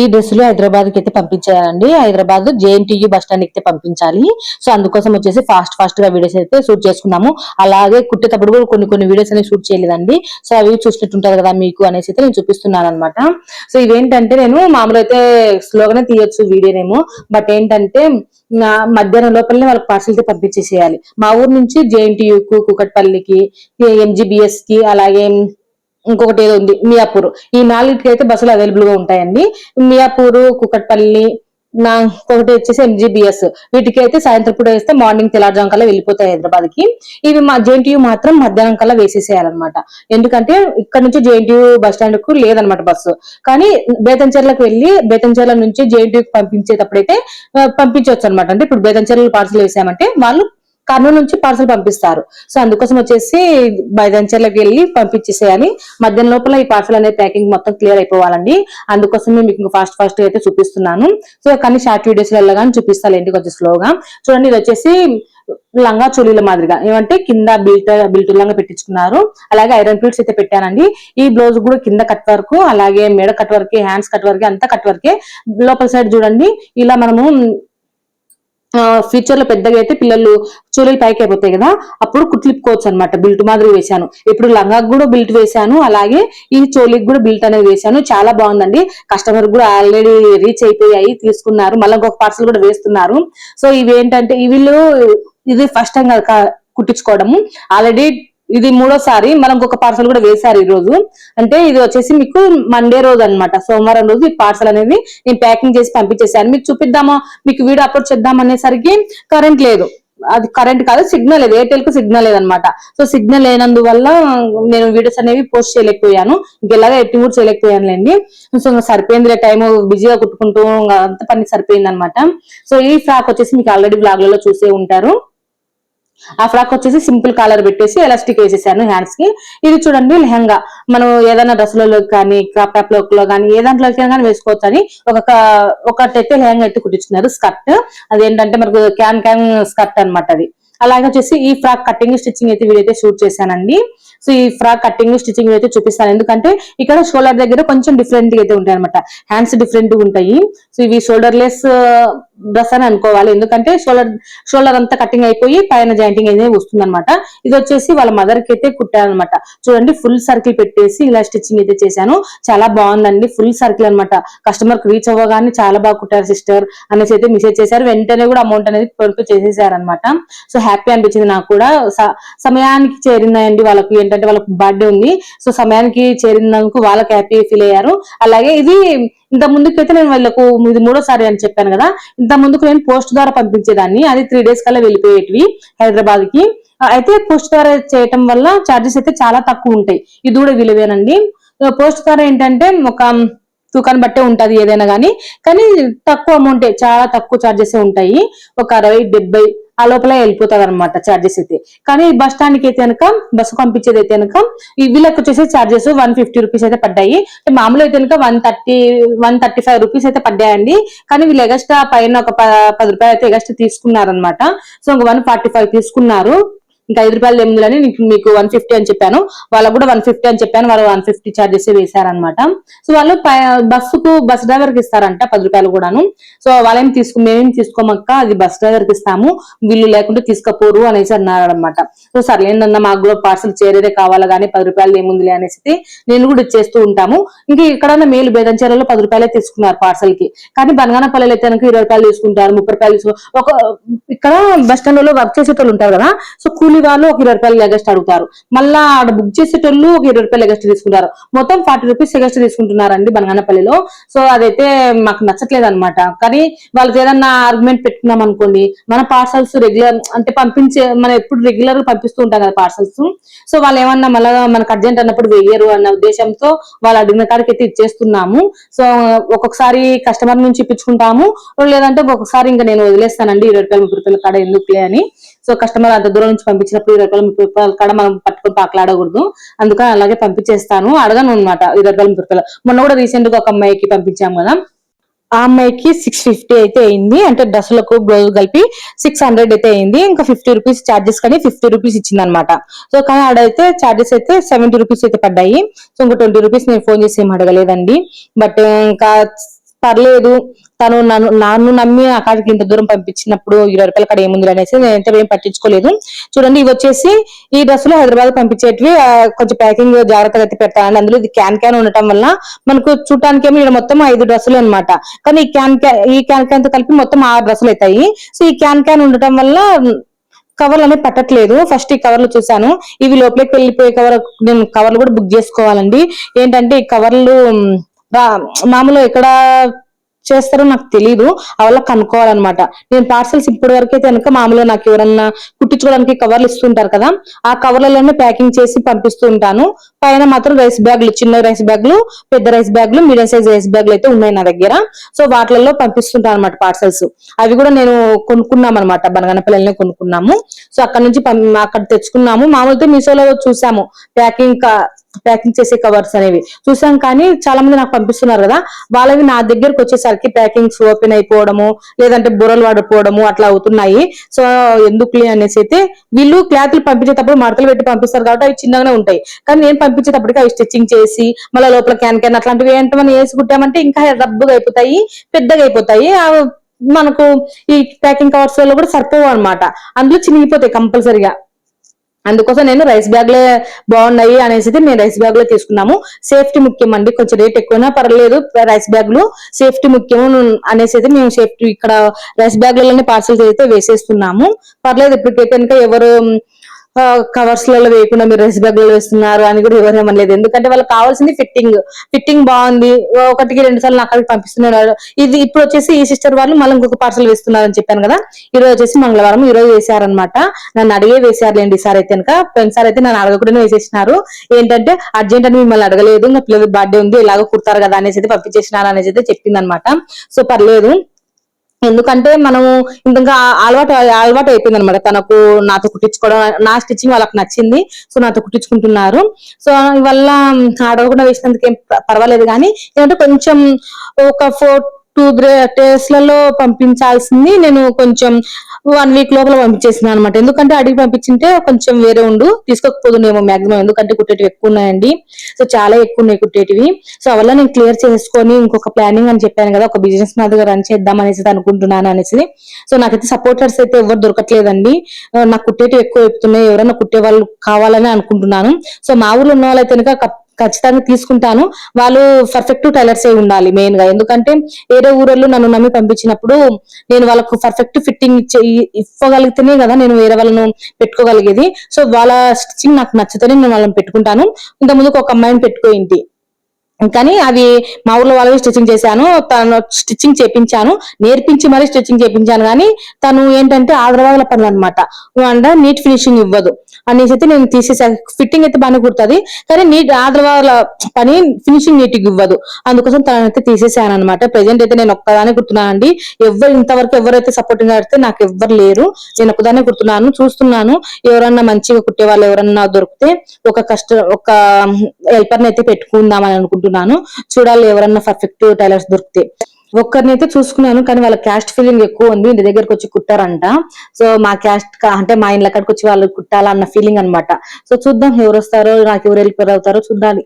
ఈ డ్రెస్సులు హైదరాబాద్కి అయితే పంపించాలండి హైదరాబాద్ జేఎన్టీయూ బస్ స్టాండ్ అయితే పంపించాలి. సో అందుకోసం వచ్చేసి ఫాస్ట్ ఫాస్ట్గా వీడియోస్ అయితే షూట్ చేసుకున్నాము. అలాగే కుట్టేటప్పుడు కూడా కొన్ని కొన్ని వీడియోస్ అనేవి షూట్ చేయలేదండి. సో అవి చూసినట్టుంటారు కదా మీకు అనేసి అయితే నేను చూపిస్తున్నాను అనమాట సో ఇవేంటంటే నేను మామూలు అయితే స్లోగానే తీయొచ్చు వీడియోనేమో బట్ ఏంటంటే మధ్యాహ్నం లోపలనే వాళ్ళకి పార్సల్ అయితే పంపించేసేయాలి. మా ఊరు నుంచి జేఎన్టీయూకు కుకట్పల్లికి ఎంజీబీఎస్కి అలాగే ఇంకొకటి ఏదో ఉంది మియాపూర్. ఈ నాలుగిటికి అయితే బస్సులు అవైలబుల్గా ఉంటాయండి. మియాపూర్ కుకట్పల్లి నా ఇంకొకటి వచ్చేసి ఎంజీబీఎస్ వీటికి అయితే సాయంత్రం పూట వేస్తే మార్నింగ్ తెలార్జాం కల్లా వెళ్ళిపోతాయి హైదరాబాద్కి ఇవి మా జేఎన్టీయూ మాత్రం మధ్యాహ్నం కల్లా వేసేసేయాలన్నమాట. ఎందుకంటే ఇక్కడ నుంచి జేఎన్టీయూ బస్ స్టాండ్కు లేదనమాట బస్సు. కానీ బేతంచెర్లకు వెళ్ళి బేతంచెర్ల నుంచి జేఎన్టీయూకి పంపించేటప్పుడైతే పంపించవచ్చు అనమాట అంటే ఇప్పుడు బేతంచెర్ల పార్సల్ వేసామంటే వాళ్ళు కర్నూలు నుంచి పార్సల్ పంపిస్తారు. సో అందుకోసం వచ్చేసి బైదంచర్లకు వెళ్ళి పంపించేసేయాలి. మధ్యాహ్నం లోపల ఈ పార్సల్ అనేది ప్యాకింగ్ మొత్తం క్లియర్ అయిపోవాలండి. అందుకోసమే మీకు ఫాస్ట్ ఫాస్ట్ అయితే చూపిస్తున్నాను. సో కానీ షార్ట్ వీడియోస్ వెళ్ళగానే చూపిస్తాలేంటి కొంచెం స్లోగా చూడండి ఇది వచ్చేసి లంగా చోలీల మాదిరిగా. ఏమంటే కింద బిల్ట్ బిల్టు లంగా పెట్టించుకున్నారు. అలాగే ఐరన్ ప్లేట్స్ అయితే పెట్టానండి. ఈ బ్లౌజ్ కూడా కింద కట్ వర్క్ అలాగే మెడ cut work hands cut work అంతా కట్ వర్కే. లోపల సైడ్ చూడండి. ఇలా మనము ఫ్యూచర్లో పెద్దగా అయితే పిల్లలు చూలలు పైకి అయిపోతాయి కదా అప్పుడు కుట్లిప్పుకోవచ్చు అనమాట బిల్ట్ మాదిరి వేశాను. ఇప్పుడు లంగాకు కూడా బిల్ట్ వేశాను అలాగే ఈ చోలీకి కూడా బిల్ట్ అనేది వేశాను. చాలా బాగుందండి. కస్టమర్ కూడా ఆల్రెడీ రీచ్ అయిపోయాయి తీసుకున్నారు. మళ్ళీ ఇంకొక పార్సల్ కూడా వేస్తున్నారు. సో ఇవి వీళ్ళు ఇది ఫస్ట్ టైం కుట్టించుకోవడము. ఆల్రెడీ ఇది మూడోసారి మనం ఒక పార్సల్ కూడా వేశారు ఈ రోజు అంటే ఇది వచ్చేసి మీకు మండే రోజు అన్నమాట. సోమవారం రోజు ఈ పార్సల్ అనేది నేను ప్యాకింగ్ చేసి పంపించేసాను మీకు చూపిద్దామా? మీకు వీడియో అప్లోడ్ చేద్దాం అనేసరికి కరెంట్ లేదు. అది కరెంట్ కాదు సిగ్నల్ లేదు. ఎయిర్టెల్కు సిగ్నల్ లేదనమాట సో సిగ్నల్ లేనందువల్ల నేను వీడియోస్ అనేవి పోస్ట్ చేయలేకపోయాను. ఇంకెలాగా ఎట్టి కూడా చేయలేకపోయానులేండి సో సరిపోయిందిలే సరిపోయింది టైం బిజీగా కుట్టుకుంటూ అంత పని సరిపోయింది అనమాట సో ఈ ఫ్రాక్ వచ్చేసి మీకు ఆల్రెడీ బ్లాగ్లలో చూసే ఉంటారు. ఆ ఫ్రాక్ వచ్చేసి సింపుల్ కాలర్ పెట్టేసి ఎలాస్టిక్ వేసేసాను హ్యాండ్స్కి. ఇది చూడండి లెహంగా. మనం ఏదైనా డ్రెస్లలో కానీ క్రాప్ టాప్లో కానీ ఏ దాంట్లోకి కానీ వేసుకోవచ్చు అని ఒక ఒకటైతే లెహంగా అయితే కుట్టించుకున్నారు స్కర్ట్ అదేంటంటే మనకు క్యాన్ క్యాన్ స్కర్ట్ అన్నమాట అది. అలాగే వచ్చేసి ఈ ఫ్రాక్ కటింగ్ స్టిచ్చింగ్ అయితే వీడైతే షూట్ చేశానండి. సో ఈ ఫ్రాక్ కటింగ్ స్టిచ్చింగ్ అయితే చూపిస్తాను. ఎందుకంటే ఇక్కడ షోల్డర్ దగ్గర కొంచెం డిఫరెంట్ అయితే ఉంటాయి అనమాట హ్యాండ్స్ డిఫరెంట్ ఉంటాయి. సో ఇవి షోల్డర్ లెస్ డ్రెస్ అని అనుకోవాలి. ఎందుకంటే షోల్డర్ షోల్డర్ అంతా కటింగ్ అయిపోయి పైన జాయింటింగ్ అనేది వస్తుంది అనమాట ఇది వచ్చేసి వాళ్ళ మదర్కి అయితే కుట్టానమాట చూడండి ఫుల్ సర్కిల్ పెట్టేసి ఇలా స్టిచ్చింగ్ అయితే చేశాను. చాలా బాగుందండి ఫుల్ సర్కిల్ అన్నమాట. కస్టమర్కి రీచ్ అవ్వగానే చాలా బాగా కుట్టారు సిస్టర్ అనేసి అయితే మెసేజ్ చేశారు. వెంటనే కూడా అమౌంట్ అనేది పంపి చేసేసారు అనమాట సో హ్యాపీ అనిపించింది నాకు కూడా. సమయానికి చేరిందండి వాళ్ళకి. ఏంటంటే వాళ్ళకి బర్త్డే ఉంది. సో సమయానికి చేరినందుకు వాళ్ళకి హ్యాపీ ఫీల్ అయ్యారు. అలాగే ఇది ఇంత ముందుకైతే నేను వాళ్ళకు ఇది మూడోసారి అని చెప్పాను కదా. ఇంత ముందుకు నేను పోస్ట్ ద్వారా పంపించేదాన్ని. అది త్రీ డేస్ కల్లా వెళ్ళిపోయేటివి హైదరాబాద్కి అయితే పోస్ట్ ద్వారా చేయటం వల్ల చార్జెస్ అయితే చాలా తక్కువ ఉంటాయి. ఇది కూడా విలువేనండి. పోస్ట్ ద్వారా ఏంటంటే ఒక తూకాన్ని బట్టే ఉంటది ఏదైనా కానీ కానీ తక్కువ అమౌంట్ చాలా తక్కువ చార్జెస్ ఉంటాయి. ఒక అరవై డెబ్బై ఆ లోపల వెళ్ళిపోతుంది అనమాట చార్జెస్ అయితే. కానీ బస్ స్టాండ్కి అయితే కనుక బస్సు పంపించేది అయితే కనుక వీళ్ళకి వచ్చేసి చార్జెస్ వన్ ఫిఫ్టీ రూపీస్ అయితే పడ్డాయి. మామూలు అయితే కనుక one thirty one thirty five rupees అయితే పడ్డాయండి. కానీ వీళ్ళు ఎగస్ట్రా పైన ఒక పది రూపాయలు అయితే ఎగస్ట్రా తీసుకున్నారనమాట సో ఇంక వన్ ఫార్టీ ఫైవ్ తీసుకున్నారు. ఇంకా ఐదు రూపాయలు ఎనిమిదిలని మీకు వన్ ఫిఫ్టీ అని చెప్పాను. వాళ్ళకు కూడా వన్ ఫిఫ్టీ అని చెప్పాను. వాళ్ళు వన్ ఫిఫ్టీ చార్జెస్ వేశారనమాట సో వాళ్ళు బస్సుకు బస్ డ్రైవర్కి ఇస్తారంట పది రూపాయలు కూడాను. సో వాళ్ళేం తీసుకో మేమేం తీసుకోమక్క అది బస్ డ్రైవర్కి ఇస్తాము. వీళ్ళు లేకుంటే తీసుకపోరు అనేసి అన్నారనమాట సో సర్లేందన్న మాకు కూడా పార్సల్ చేరేదే కావాలా కానీ పది రూపాయలు ఏముందిలే అనేసి నేను కూడా ఇచ్చేస్తూ ఉంటాము. ఇంకా ఇక్కడ మేలు బేదంచేరలో పది రూపాయలే తీసుకున్నారు పార్సల్కి. కానీ బనగానపల్లెలు అయితే కనుక ఇరవై రూపాయలు తీసుకుంటారు ముప్పై రూపాయలు ఒక ఇక్కడ బస్ స్టాండ్లో వర్క్ చేసేటోళ్ళు ఉంటారు కదా. సో కూలీ వాళ్ళు ఒక ఇరవై రూపాయలు ఎగస్ట్ అడుగుతారు. మళ్ళా ఆడ బుక్ చేసేటోళ్ళు ఒక ఇరవై రూపాయలు ఎగస్ట్ తీసుకుంటారు. మొత్తం ఫార్టీ రూపీస్ ఎగస్ట్ తీసుకుంటున్నారండి బనగానపల్లిలో. సో అదైతే మాకు నచ్చట్లేదు అనమాట కానీ వాళ్ళకి ఏదన్నా ఆర్గ్యుమెంట్ పెట్టుకున్నాం అనుకోండి మన పార్సల్స్ రెగ్యులర్ అంటే పంపించే మనం ఎప్పుడు రెగ్యులర్గా పంపిస్తూ ఉంటాం కదా పార్సల్స్ సో వాళ్ళు ఏమన్నా మళ్ళా మనకు అర్జెంట్ అన్నప్పుడు వెయ్యరు అన్న ఉద్దేశంతో వాళ్ళు అడిగిన కాడికి అయితే ఇచ్చేస్తున్నాము. సో ఒక్కొక్కసారి కస్టమర్ నుంచి ఇప్పించుకుంటాము. లేదంటే ఒక్కొక్కసారి ఇంకా నేను వదిలేస్తానండి ఇరవై రూపాయలు ముప్పై రూపాయల కాడ ఎందుకులే అని. సో కస్టమర్ అంత దూరం నుంచి పంపించినప్పుడు ఇరవై రూపాయలు ముప్పై రూపాయలు కాడ మనం పట్టుకొని పాకలాడకూడదు. అందుకని అలాగే పంపించేస్తాను. అడగను అనమాట ఇరవై రూపాయలు ముప్పై రూపాయలు. మొన్న కూడా రీసెంట్గా ఒక అమ్మాయికి పంపించాం కదా. ఆ అమ్మాయికి సిక్స్ ఫిఫ్టీ అయితే అయింది. అంటే డ్రెస్సులకు బ్లౌజ్ కలిపి సిక్స్ హండ్రెడ్ అయితే అయింది. ఇంకా ఫిఫ్టీ రూపీస్ చార్జెస్ కానీ ఫిఫ్టీ రూపీస్ ఇచ్చింది అనమాట సో కానీ ఆడైతే చార్జెస్ అయితే సెవెంటీ రూపీస్ అయితే పడ్డాయి. సో ఇంకా ట్వంటీ రూపీస్ నేను ఫోన్ చేసి ఏం అడగలేదండి. బట్ ఇంకా పర్లేదు. తను నన్ను నన్ను నమ్మి అక్కడికి ఇంత దూరం పంపించినప్పుడు ఇరవై రూపాయల కాడ ఏముంది అనేసి నేనైతే ఏం పట్టించుకోలేదు. చూడండి ఇవి వచ్చేసి ఈ డ్రెస్సులు హైదరాబాద్ పంపించేటివి కొంచెం ప్యాకింగ్ జాగ్రత్తగా అయితే పెడతానండి. అందులో ఇది క్యాన్ క్యాన్ ఉండటం వల్ల మనకు చూడటానికి ఏమో ఇక్కడ మొత్తం ఐదు డ్రెస్సులు అనమాట కానీ ఈ క్యాన్ క్యాన్ ఈ క్యాన్ క్యాన్తో కలిపి మొత్తం ఆరు డ్రెస్సులు అవుతాయి. సో ఈ క్యాన్ క్యాన్ ఉండటం వల్ల కవర్లు అనేవి పట్టట్లేదు. ఫస్ట్ ఈ కవర్లు చూసాను ఇవి లోపలికి వెళ్ళిపోయే కవర్ నేను కవర్లు కూడా బుక్ చేసుకోవాలండి. ఏంటంటే ఈ కవర్లు మామూలు ఎక్కడ చేస్తారో నాకు తెలీదు. అవల్ల కనుక్కోవాలన్నమాట. నేను పార్సల్స్ ఇప్పటి వరకు అయితే కనుక మామూలుగా నాకు ఎవరన్నా కుట్టించుకోవడానికి కవర్లు ఇస్తుంటారు కదా ఆ కవర్లలోనే ప్యాకింగ్ చేసి పంపిస్తూ ఉంటాను. పైన మాత్రం రైస్ బ్యాగ్లు చిన్న రైస్ బ్యాగ్లు పెద్ద రైస్ బ్యాగ్లు మీడియం సైజ్ రైస్ బ్యాగ్లు అయితే ఉన్నాయి నా దగ్గర. సో వాటిలలో పంపిస్తుంటాను అనమాట పార్సల్స్ అవి కూడా నేను కొనుక్కున్నాం అనమాట బనగనపల్లిలోనే కొనుక్కున్నాము. సో అక్కడ నుంచి పం- అక్కడ తెచ్చుకున్నాము. మామూలుగా మీషోలో చూసాము. ప్యాకింగ్ ప్యాకింగ్ చేసే కవర్స్ అనేవి. చూసాం కానీ చాలా మంది నాకు పంపిస్తున్నారు కదా వాళ్ళవి నా దగ్గరకు వచ్చేసరికి ప్యాకింగ్స్ ఓపెన్ అయిపోవడము లేదంటే బుర్రలు పడిపోవడము అట్లా అవుతున్నాయి. సో ఎందుకులే అనేసి అయితే వీళ్ళు క్లాత్లు పంపించేటప్పుడు మడతలు పెట్టి పంపిస్తారు కాబట్టి అవి చిన్నగానే ఉంటాయి. కానీ నేను పంపించేటప్పటికి అవి స్టిచ్చింగ్ చేసి మళ్ళీ లోపల క్యాన్ క్యాన్ అట్లాంటివి ఏంటో మనం వేసి కుట్టామంటే ఇంకా రబ్బుగా అయిపోతాయి పెద్దగా అయిపోతాయి. మనకు ఈ ప్యాకింగ్ కవర్స్లో కూడా సరిపోవు అనమాట అందులో చినిగిపోతాయి కంపల్సరిగా. అందుకోసం నేను రైస్ బ్యాగ్లే బాగున్నాయి అనేసి మేము రైస్ బ్యాగ్లో తీసుకున్నాము. సేఫ్టీ ముఖ్యం అండి. కొంచెం రేట్ ఎక్కువైనా పర్లేదు. రైస్ బ్యాగ్లు సేఫ్టీ ముఖ్యం అనేసి అయితే మేము సేఫ్టీ ఇక్కడ రైస్ బ్యాగ్లలోనే పార్సల్స్ అయితే వేసేస్తున్నాము. పర్లేదు. ఇప్పటికైతే ఎవరు కవర్స్లలో వేయకుండా మీరు రైస్లో వేస్తున్నారు అని కూడా ఎవరు ఏమనలేదు ఎందుకంటే వాళ్ళకి కావాల్సింది ఫిట్టింగ్. ఫిట్టింగ్ బాగుంది. ఒకటికి రెండు సార్లు అక్కడికి పంపిస్తున్నారు. ఇది ఇప్పుడు వచ్చేసి ఈ సిస్టర్ వాళ్ళు మళ్ళీ ఇంకొక పార్సల్ అని చెప్పాను కదా. ఈ రోజు వచ్చేసి మంగళవారం ఈ రోజు వేసారనమాట నన్ను అడిగే వేసారులేండి ఈసారి అయితే కనుక. పోయినసారి అయితే నన్ను అడగకుండా వేసేసినారు. ఏంటంటే అర్జెంట్ అని మిమ్మల్ని అడగలేదు. ఇంకా పిల్లల బర్త్డే ఉంది. ఇలాగ కుడతారు కదా అనేసి అయితే పంపించేసినారు అనేసి అయితే చెప్పింది అనమాట సో పర్లేదు. ఎందుకంటే మనము ఇంకా అలవాటు అలవాటు అయిపోయింది అనమాట తనకు నాతో కుట్టించుకోవడం నా స్టిచ్చింగ్ వాళ్ళకి నచ్చింది. సో నాతో కుట్టించుకుంటున్నారు. సో వల్ల అడగకుండా వేసినందుకు ఏం పర్వాలేదు. కానీ ఏంటంటే కొంచెం ఒక ఫోర్ టూ డేస్లలో పంపించాల్సింది నేను కొంచెం వన్ వీక్ లోపల పంపించేసిన అనమాట ఎందుకంటే అడిగి పంపించింటే కొంచెం వేరే ఉండు తీసుకోకపోతుండేమో మాక్సిమం ఎందుకంటే కుట్టేటివి ఎక్కువ ఉన్నాయండి. సో చాలా ఎక్కువ ఉన్నాయి కుట్టేటివి. సో అవల్ల నేను క్లియర్ చేసుకొని ఇంకొక ప్లానింగ్ అని చెప్పాను కదా ఒక బిజినెస్ మాదిరిగా రన్ చేద్దాం అనేసి అనుకుంటున్నాను అనేసి. సో నాకైతే సపోర్టర్స్ అయితే ఎవరు దొరకట్లేదండి. నాకు కుట్టేటివి ఎక్కువ చెప్తున్నాయి. ఎవరైనా కుట్టే వాళ్ళు కావాలని అనుకుంటున్నాను. సో మా ఊర్లో ఉన్న వాళ్ళైతే కనుక ఖచ్చితంగా తీసుకుంటాను. వాళ్ళు పర్ఫెక్ట్ టైలర్స్ అయి ఉండాలి మెయిన్గా ఎందుకంటే వేరే ఊరల్లో నన్ను నమ్మి పంపించినప్పుడు నేను వాళ్ళకు పర్ఫెక్ట్ ఫిట్టింగ్ ఇవ్వగలిగితేనే కదా నేను వేరే వాళ్ళను పెట్టుకోగలిగేది. సో వాళ్ళ స్టిచ్చింగ్ నాకు నచ్చితేనే నేను వాళ్ళని పెట్టుకుంటాను. ఇంత ముందుకు ఒక అమ్మాయిని పెట్టుకోయింటి కానీ అవి మా ఊర్లో వాళ్ళకి స్టిచ్చింగ్ చేశాను. తను స్టిచ్చింగ్ చేపించాను. నేర్పించి మరీ స్టిచ్చింగ్ చేపించాను. కానీ తను ఏంటంటే ఆదరవాదల పనులు అనమాట అంటే నీట్ ఫినిషింగ్ ఇవ్వదు. అనేసి అయితే నేను తీసేసాను ఫిట్టింగ్ అయితే బాగానే కుడుతుంది. కానీ నీట్ ఆదరవాదల పని ఫినిషింగ్ నీట్ ఇవ్వదు. అందుకోసం తనైతే తీసేసాను అనమాట ప్రెసెంట్ అయితే నేను ఒక్కదానే కుడుతున్నానండి. ఎవరు ఇంతవరకు ఎవరైతే సపోర్టింగ్ ఆడితే నాకు ఎవ్వరు లేరు. నేను ఒక్కదానే కుడుతున్నాను. చూస్తున్నాను. ఎవరన్నా మంచిగా కుట్టే వాళ్ళు ఎవరన్నా దొరికితే ఒక కష్ట ఒక హెల్పర్ని అయితే పెట్టుకుందామని అనుకుంటున్నాను. చూడాలి ఎవరన్నా పర్ఫెక్ట్ టైలర్స్ దొరికితే. ఒక్కరినైతే చూసుకున్నాను కానీ వాళ్ళ క్యాస్ట్ ఫీలింగ్ ఎక్కువ ఉంది. ఇంటి దగ్గరకు వచ్చి కుట్టారంట. సో మా క్యాస్ట్ అంటే మా ఇంట్లో అక్కడికి వచ్చి వాళ్ళు కుట్టాలన్న ఫీలింగ్ అన్నమాట. సో చూద్దాం ఎవరు వస్తారో నాకు ఎవరు హెల్పర్ అవుతారో చూడాలి